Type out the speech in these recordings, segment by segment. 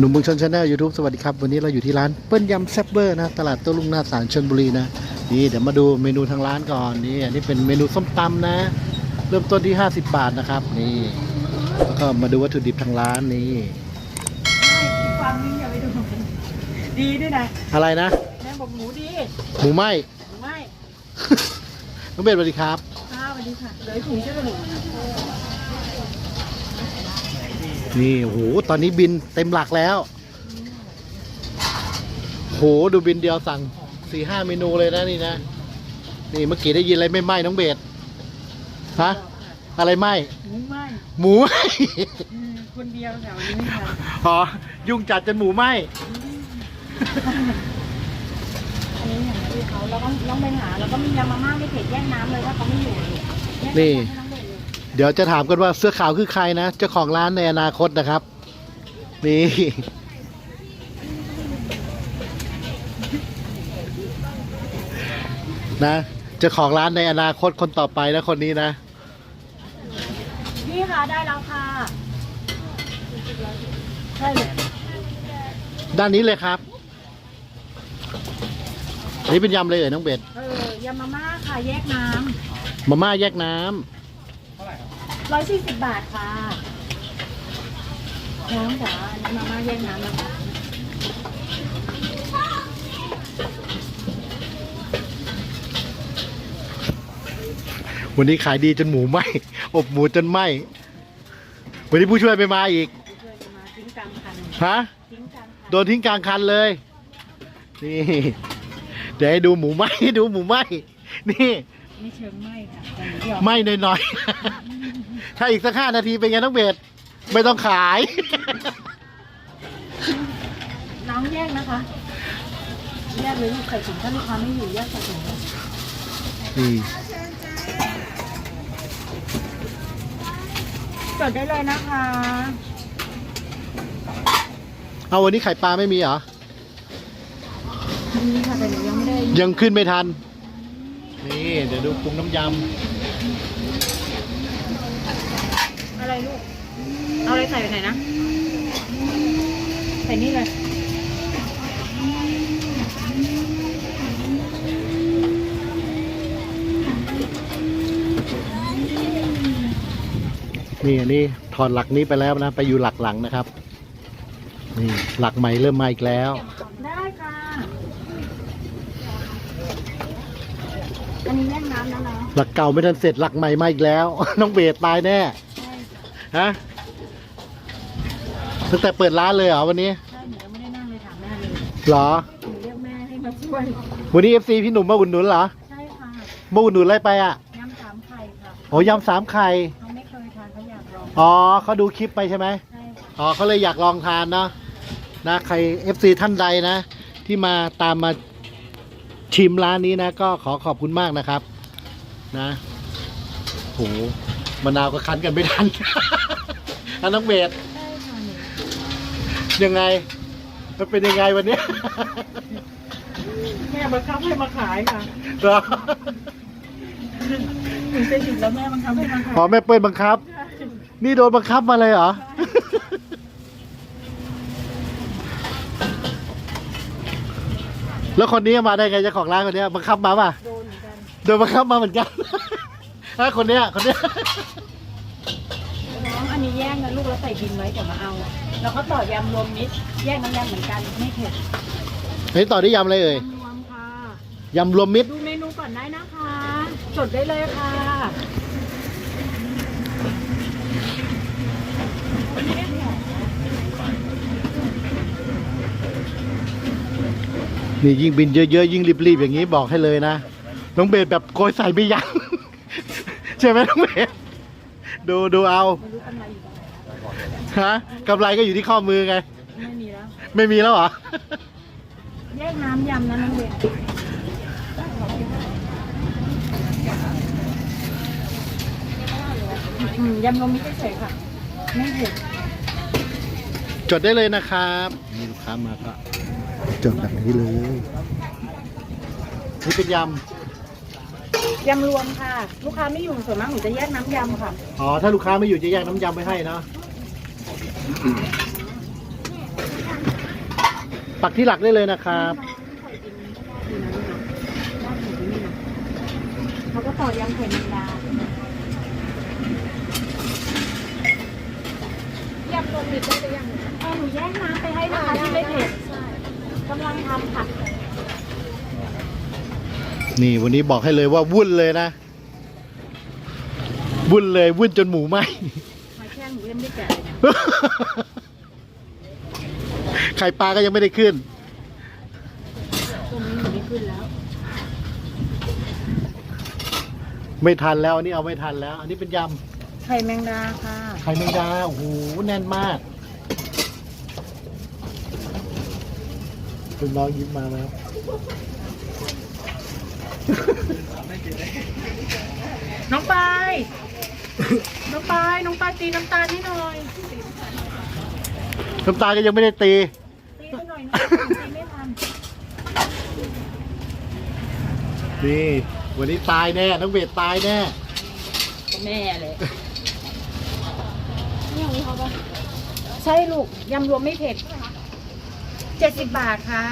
หนุ่มเมืองชนชาแนลยูทูบสวัสดีครับ วันนี้เราอยู่ที่ร้านเปิ้ลยำแซ่บเบอร์นะ ตลาดโต้ลุงหน้าสารชนบุรีนะ นี่เดี๋ยวมาดูเมนูทางร้านก่อนนี่อันนี้เป็นเมนูส้มตำนะ เริ่มต้นที่ 50 บาทนะครับ นี่ แล้วก็มาดูวัตถุดิบทางร้านนี่ความนิ่งอย่าไปดูดีด้วยนะอะไรนะแม่บอกหมูดีหมูไหมหมูไม่น้องเบสสวัสดีครับ ข้าวสวัสดีค่ะเหลือถุงใช่ไหมหนู นี่โหตอนนี้บินเต็มหลักแล้ว โหดูบินเดียวสั่งสี่ห้าเมนูเลยนะนี่นะ นี่เมื่อกี้ได้ยินอะไรไม่ไหม้น้องเบสฮะอะไรไหม้หมูไม่หมูอืมคนเดียวแต่วันนี้ไม่ทันอ๋อยุ่งจัดจนหมูไหม้อันนี้อย่างที่เขาเราต้องต้องไปหาแล้วก็มียำมาม่าไม่เผ็ดแยกน้ำเลยถ้าเขาไม่อยู่แยกำให้องเด็กเลยเดี๋ยวจะถามกันว่าเสื้อขาวคือใครนะ เจ้าของร้านในอนาคตนะครับ นี่ นะเจ้าของร้านในอนาคตคนต่อไปนะคนนี้นะ พี่คะได้แล้วค่ะใช่เลยด้านนี้เลยครับอันนี้เป็นยำเลยเอ่ยน้องเบ็ด เออยำมาม่าค่ะแยกน้มาม่าแยกน้ำำ ร้อยสี่สิบบาทค่ะ น้องจ๋าอันนี้มาม่าแยกน้ำนะคะวันนี้ขายดีจนหมูไหม อบหมูจนไหม วันนี้ผู้ช่วยไม่มาอีกผู้ช่วยจะมาทิ้งกลางคันฮะ ทิ้งกลางคันโดนทิ้งกลางคันเลย นี่ เดี๋ยวให้ดูหมูไหมดูหมูไหมนี่ ไม่เชิงไหมค่ะแต่เดี๋ยวไหมหน่อยๆ ถ้าอีกสักห้านาทีเป็นไงน้องเบสไม่ต้องขาย น้องแยกนะคะ แยกเลยลูกใส่ถุงถ้าลูกค้าไม่อยู่แยกใส่ถุงนี่จดได้เลยนะคะเอาวันนี้ไข่ปลาไม่มีเหรอ นี่ค่ะแต่หนูยังไม่ได้ยังขึ้นไม่ทัน นี่ เดี๋ยวดูปรุงน้ำย อะไรลูก เอาอะไรใส่ไปไหนนะ ใส่นี่เลยำนี่อันนี้ถอดหลักนี้ไปแล้วนะ ไปอยู่หลักหลังนะครับ นี่หลักใหม่เริ่มมาอีกแล้ว ได้ค่ะ อันนี้แยกน้ำนะนะหลักเก่าไม่ทันเสร็จหลักใหม่มาอีกแล้ว น้องเบสตายแน่ใช่ ฮะตั้งแต่เปิดร้านเลยเหรอวันนี้ใช่หนูยังไม่ได้นั่งเลยถามแม่เลยเหรอ หนูเรียกแม่ให้มาช่วย วันนี้เอฟซีพี่หนุ่มมาอุดหนุนเหรอใช่ค่ะมาอุดหนุนอะไรไปอะยำสามไข่ค่ะโอ้ยำสามไข่เขาไม่เคยทานเขาอยากลองอ๋อเขาดูคลิปไปใช่ไหมใช่ค่ะอ๋อเขาเลยอยากลองทานเนาะนะใคร FC ท่านใดนะ ที่มาตามมาชิมร้านนี้นะ ก็ขอขอบคุณมากนะครับ นะโห มะนาวก็คั้นกันไม่ทัน อันน้องเบสใช่ค่ะหนูยังไง มันเป็นยังไงวันนี้แม่บังคับให้มาขายค่ะเหรอถึงจะหยุดแล้วแม่บังคับให้มาขาย ขอแม่เปิ้ลบังคับ นี่โดนบังคับมาเลยเหรอ แล้วคนนี้มาได้ไงเจ้าของร้านคนเนี้ยบังคับมาป่ะ โดนเหมือนกัน โดนบังคับมาเหมือนกัน ถ้าคนเนี้ยคนเนี้ยน้องอันนี้แยกนะลูกแล้วใส่บินไว้เดี๋ยวมาเอา แล้วก็ต่อยำรวมมิตรแยกน้ำยำเหมือนกันไม่เผ็ดเฮ้ยต่อได้ยำอะไรเอ่ยยำรวมค่ะ ยำรวมมิตรดูเมนูก่อนได้นะคะ จดได้เลยค่ะนี่ยิ่งบินเยอะๆยิ่งรีบๆอย่างนี้บอกให้เลยนะน้องเบสแบบโกยใส่ไม่ยั้ง ใช่ไหมน้องเบสดูดูเอาไม่รู้กำไรอยู่ตรงไหนฮะกำไรก็อยู่ที่ข้อมือไง ไม่มีแล้ว ไม่มีแล้วเหรอ แยกน้ำยำนะน้องเบนอืมยำรวมมิตรเฉยๆค่ะ ไม่เผ็ดจดได้เลยนะครับนี่ลูกค้ามาก็จดแบบนี้เลย นี่เป็นย ยำรวมค่ะ ลูกค้าไม่อยู่ส่วนมากหนูจะแยกน้ำยำค่ะำอ๋อ ถ้าลูกค้าไม่อยู่จะแยกน้ำยำไว้ให้เนาะปักที่หลักได้เลยนะครับ เขาก็ต่อยำไข่แมงดายำรวมมิตรได้หรือยังเออหนูแยกน้ำไปให้นะคะที่ไม่เผ็ดใช่กำลังทำค่ะ นี่วันนี้บอกให้เลยว่าวุ่นเลยนะ วุ่นเลยวุ่นจนหมูไหมหอยแครงหนูยังไม่ได้แกะเลยนะไข่ปลาก็ยังไม่ได้ขึ้นตรงนี้หนูไม่ขึ้นแล้ว ไม่ทันแล้วอันนี้เอาไม่ทันแล้ว อันนี้เป็นยไข่แมงดาค่ะำไข่แมงดาโอ้โหแน่นมากคุณน้องยิ้มมาแล้ว น้องปายน้องปายน้องปายตีน้ำตาลให้หน่อย น้ำตาลก็ยังไม่ได้ตี ตีให้หน่อยนะตีไม่ทันนี่ วันนี้ตายแน่ น้องเบสตายแน่ แม่เลยนี่ของเขาปะใช่ลูกยำรวมไม่เผ็ดเจ็ดสิบบาทค่ะ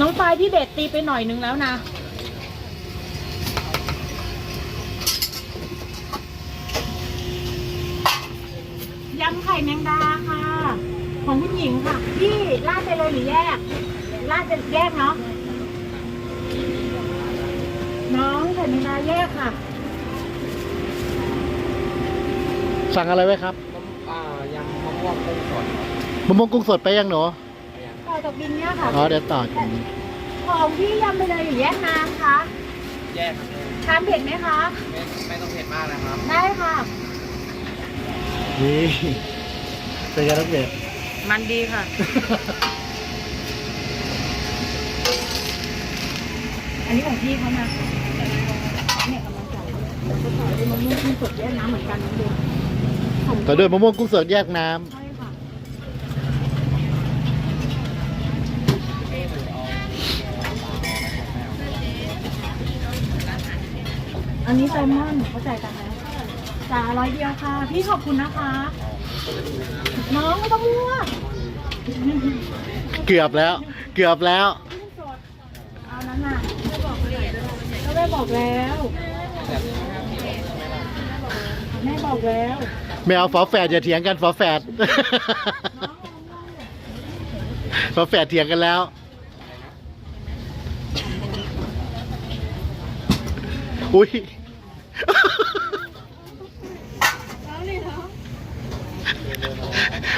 น้องปายพี่เบสตีไปหน่อยนึงแล้วนะยำไข่แมงดาค่ะ ของคุณหญิงค่ะ พี่ราดไปเลยหรือแยกราดจะแยกเนาะน้องไข่แมงดาแยกค่ะ สั่งอะไรไว้ครับอ่ายำมะม่วงกุ้งสดมะม่วงกุ้งสดไปยังหนู ต่อจากบินเนี่ยค่ะอ๋อเดี๋ยวต่อกินของพี่ยำไปเลยหรือแยกน้ำคะแยกครับทานเผ็ดไหมคะ ไม่ไม่ต้องเผ็ดมากนะครับ ได้ค่ะนี่เป็นไงน้องเบสมันดีค่ะ อันนี้ของพี่เขานะเนี่ยกำลังจ่ายแล้วก็ต่อด้วยมะม่วงที่สดแยกน้ำเหมือนกันน้องเบนของต่อด้วยมะม่วงกุ้งสดแยกน้ำ ใช่ค่ะ อันนี้แซลมอนเขาจ่ายตังค์แล้วจ่ายร้อยเดียวค่ะ พี่ขอบคุณนะคะ น้องไม่ต้องมั่วเกือบแล้ว เกือบแล้วกุ้งสดเอานั้นน่ะก็แม่บอกแล้ว แม่บอกแล้วไม่เอาฝาแฝดอย่าเถียงกันฝาแฝดฝาแฝดเถียงกันแล้ว อุ้ย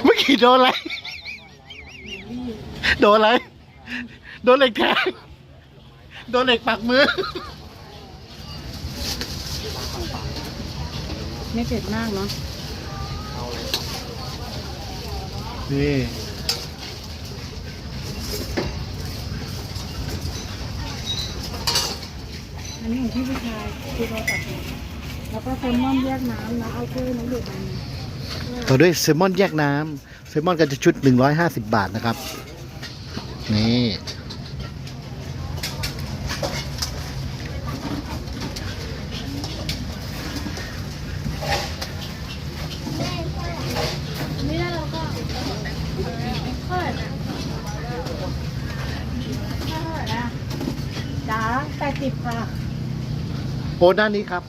เมื่อกี้โดนอะไร โดนอะไร โดนเหล็กแทง โดนเหล็กปักมือ ไม่เผ็ดมากเนาะนี่ อันนี้ของพี่ผู้ชายคือเราตัดแล้วก็แซลมอนแยกน้ำแล้วเอาเกลือน้ำเดือดอันนี้ต่อด้วยเซลมอนแยกน้ำเซลมอนก็จะชุด 150 บาทนะครับ นี่ไม่ได้เราก็เท่าไหร่นะเท่าไหร่นะจ้าแปดสิบค่ะ โอ้ด้านนี้ครับ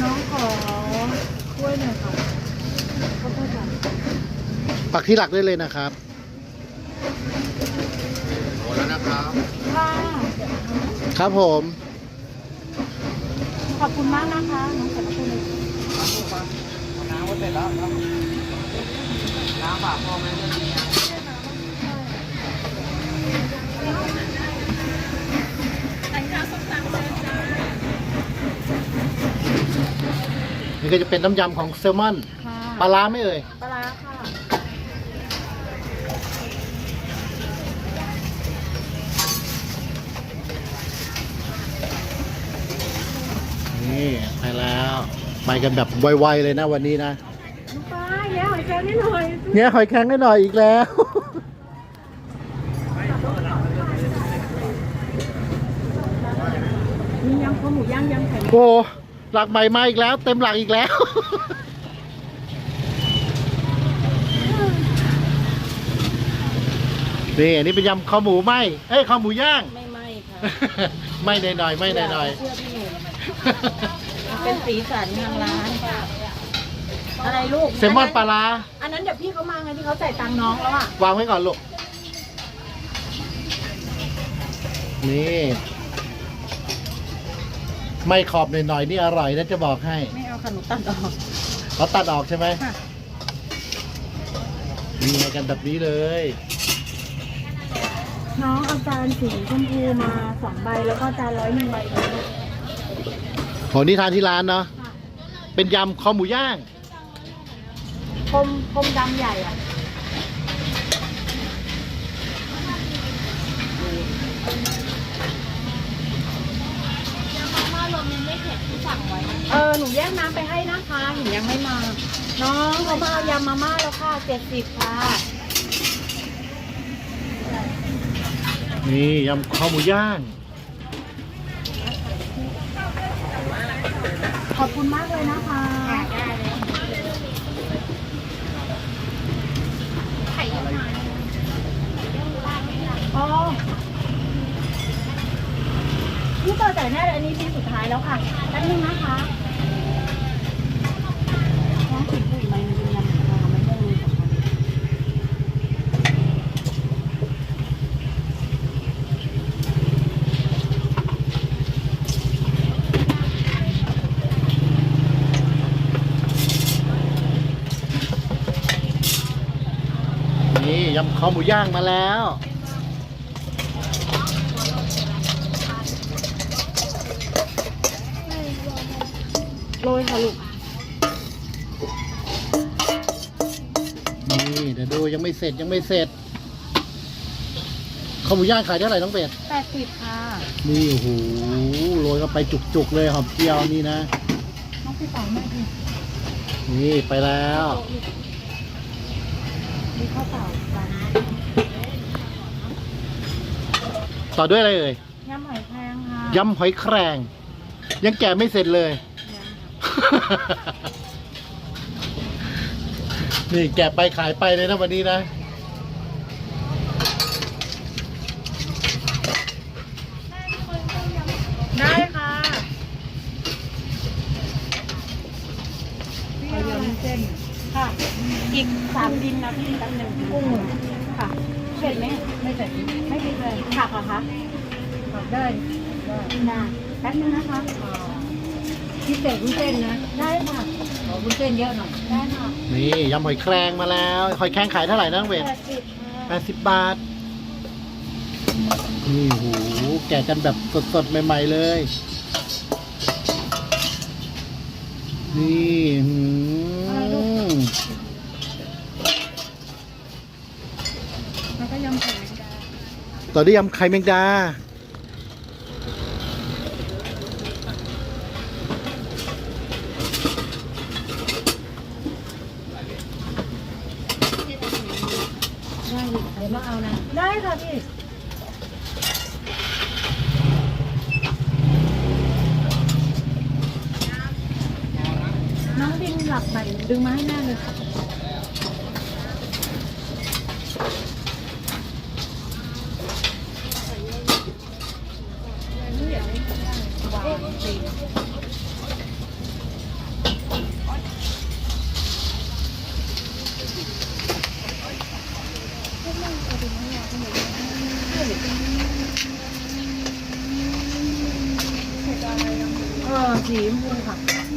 น้องขอกล้วยหน่อยค่ะก็เพื่อกันปักที่หลักได้เลยนะครับ หมดแล้วนะครับ ค่ะครับผม ขอบคุณมากนะคะ น้องขอบคุณเลยน้ำก็เสร็จแล้วครับ น้ำฝากพ่อแม่ด้วย ก็จะเป็นน้ำยำของแซลมอนปลาล่าไม่เอ่ย ปลาล่าค่ะนี่ไปแล้ว ไปกันแบบไวๆเลยนะวันนี้นะปลาแย่หอยแครงนิดหน่อยแง่หอยแครงได้หน่อยอีกแล้ว มียำข้าวหมูย่างยำไข่โอ้ หลักใหม่มาอีกแล้ว เต็มหลักอีกแล้ว นี่อันนี้เป็นยำข้าวหมูไหมเอ้ยข้าวหมูย่าง ไม่ไหม้ค่ะไม่หน่อยๆไม่หน่อยเชื่อพี่หนูเป็นสีสันทางร้านอะไรลูกๆเซลมอนปลาร้าอันนั้นเดี๋ยวพี่เขามาไงที่เขาจ่ายตังค์น้องแล้วอะวางไว้ก่อนลูก นี่ ไม่ขอบหน่อยๆนี่อร่อยนะจะบอกให้ไม่เอาขนมตัดออกเขาตัดออกใช่ไหมค่ะนี่ไงกันแบบนี้เลย น้องเอาจานสีชมพูมาสองใบแล้วก็จานร้อยหนึ่งใบเลยโหนี่ทานที่ร้านเนาะเป็นยำคอหมูย่างคมคมดำใหญ่อะ มาม่ารวมยังไม่เผ็ดที่ สั่งไว้ เออหนูแยกน้ำไปให้นะคะหนูยังไม่มา น้องเขามาเอายำมาม่าแล้วค่ะเจ็ดสิบค่ะนี่ยำคอหมูย่าง ขอบคุณมากเลยนะคะไข่ยังไงอ๋อพี่เปิดแต่แน่เลยอันนี้ชิ้นสุดท้าย แล้วค่ะแป๊บนึงนะคะน้องผิดผู้ไหมมันเป็นยำของเราไม่ได้เลยของมันนี่ยำคอหมูย่างมาแล้ว โรยค่ะลูก นี่เดี๋ยวดูยังไม่เสร็จยังไม่เสร็จคอหมูย่างขายเท่าไหร่น้องเป็ด แปดสิบค่ะ นี่โอ้โหโรยเข้าไปจุกๆเลยหอมเจียวนี่นะ น้องพี่สาวแม่ดีนี่ไปแล้ว มีข้าวเปล่ากันต่อด้วยอะไรเอ่ยยำหอยแครงค่ะยำหอยแครง ยังแกะไม่เสร็จเลย นี่แกะไปขายไปเลยนะวันนี้นะ ได้ค่ะเอาเยอะเส้นค่ะ อีกสามดินนะพี่แป๊บหนึ่งกุ้งค่ะเผ็ดไหมไม่เผ็ดไม่เผ็ดเลยผักเหรอคะผักได้ได้แป๊บนึงนะคะ พิเศษวุ้นเส้นนะ ได้ค่ะขอวุ้นเส้นเยอะหน่อย ได้ค่ะนี่ยำหอยแครงมาแล้วหอยแครงขายเท่าไหร่นะน้องเวทแปดสิบค่ะแปดสิบบาท นี่โหแกะกันแบบสดๆ ใหม่ ๆ เลย นี่หืมแล้วก็ยำไข่แมงดา ต่อด้วยยำไข่แมงดา ได้เดี๋ยวมาเอานะ ได้ค่ะพี่น้องบินหลับไหมดึงมาให้แม่เลยค่ะ เออสีชมพูค่ะ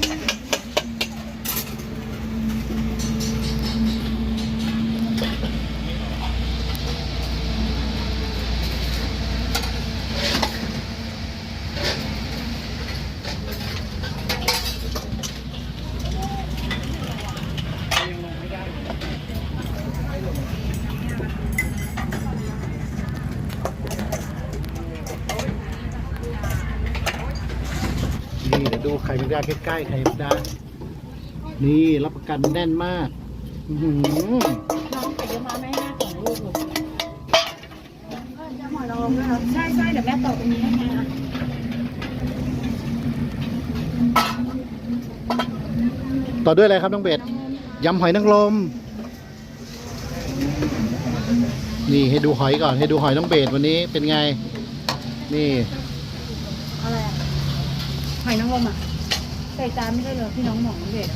ล้ๆไข่ดานี่รับประกันแน่นมากหือน้องไข่เยอะมาแม่ห้าของลูกหนูจะหมอนรองด้วยใช่ใช่เดี๋ยวแม่ตอกตรงนี้ให้นะ ต่อด้วยอะไรครับน้องเบสยำหอยนางรมนี่ให้ดูหอยก่อนให้ดูหอยน้องเบสวันนี้เป็นไง นี่ อะไรหอยนางรมอะ ใส่จานไม่ได้เลยพี่น้องหมองเด็ด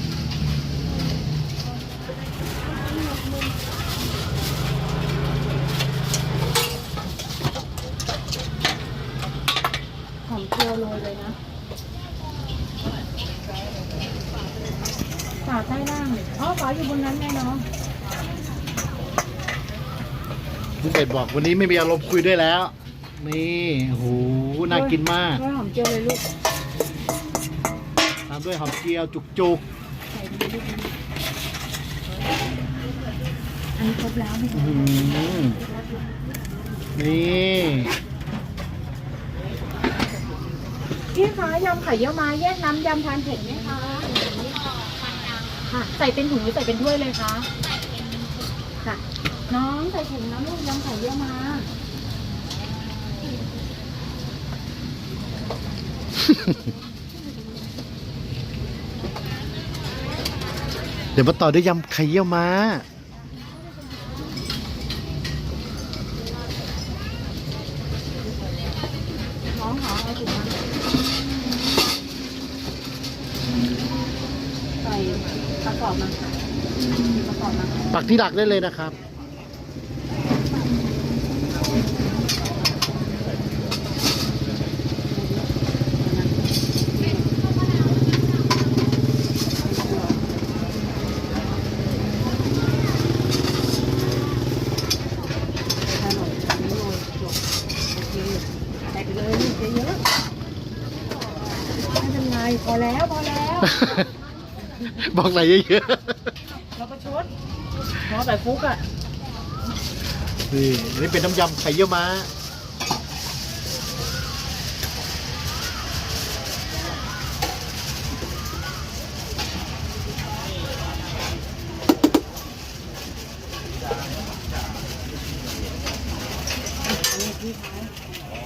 หอมเจียวโรยเลยนะฝาใต้ล่างอ๋อฝาอยู่บนนั้นไงน้องน้องเบสบอกวันนี้ไม่มีอารมณ์คุยด้วยแล้ว นี่โอ้โหน่ากินมากด้วยหอมเจียวเลยลูกตาม ด้วยหอมเจียวจุกใส่ไปลูกอันนี้ครบแล้วพี่ๆอื้อหือนี่พี่คะยำไข่เยี่ยวม้าแยกน้ำยำทานเผ็ดไหมคะค่ะ ใส่เป็นถุงหรือใส่เป็นถ้วยเลยคะค่ะ น้องใส่ถุงน้ำลูกยำไข่เยี่ยวม้า ดี๋ยวมาต่อด้วยยำไข่เยี่ยวม้า น้องขอเอาถุงมาใส่ประกอบมาค่ะประกอบมา ปักที่ดักได้เลยนะครับ ขนมนี่โรยจบโอเคใส่ไปเลยลูกเยอะๆไม่เป็นไรพอแล้วพอแล้ว บอกอะไรเยอะเราก็ชดเพราะแบบฟุกอะๆนี่อันนี่เป็นน้ำยำไข่เยี่ยวม้า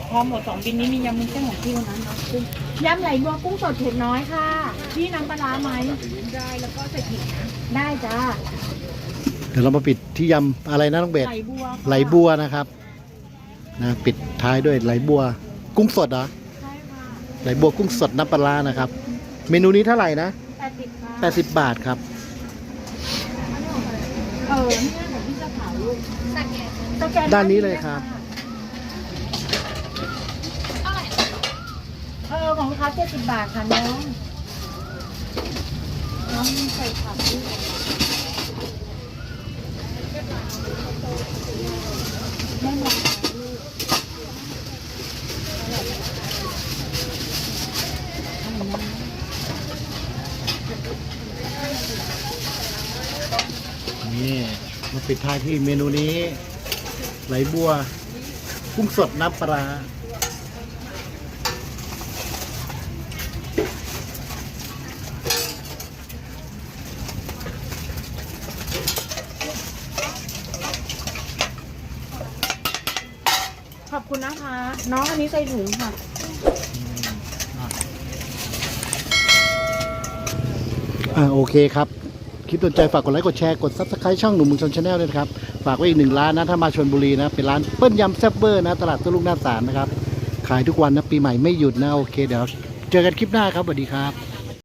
พอหมดสองบินนี้มียำมุ้นเส้นของพี่วันนั้นเนาะกุ้ง ยำไหลบัวกุ้งสดเผ็ดน้อยค่ะ พี่น้ำปลาร้าไหมได้แล้วก็ใส่ผิดนะได้จ้าเดี๋ยวเรามาปิดที่ยำอะไรนะน้องเบสไหลบัวค่ะไหลบัวนะครับนะปิดท้ายด้วยไหลบัว กุ้งสดเหรอใช่ค่ะไหลบัวกุ้งสดน้ำปลาร้านะครับ เมนูนี้เท่าไหร่นะแปดสิบค่ะ80 บาทครับ เออเนี่ยเดี๋ยวพี่จะถามลูกสแกนสแกนด้านนี้เลยครับเเออของลูกค้าเจ็ดสิบบาทค่ะน้องน้องใส่ผักด้วยไม่หมดลูกนี่มาปิดท้ายที่เมนูนี้ ไหลบัวกุ้งสดน้ำปลาร้า ขอบคุณ น้องอันนี้ใส่ถุงค่ะ อ่าโอเคครับ คลิปโดนใจฝากกดไลค์กดแชร์กดซับสไคร b ์ช่องหนุ่มเมืองชนชาแนลด้วยนะครับ ฝากไว้อีกหนึ่งร้านนะ ถ้ามาชนบุรีนะ เป็นร้านเปิ้ลยำแซ่บเบอร์นะ ตลาดตู้ลูกหน้าสารนะครับ ขายทุกวันนะ ปีใหม่ไม่หยุดนะ โอเค เดี๋ยว เจอกันคลิปหน้าครับสวัสดีครับ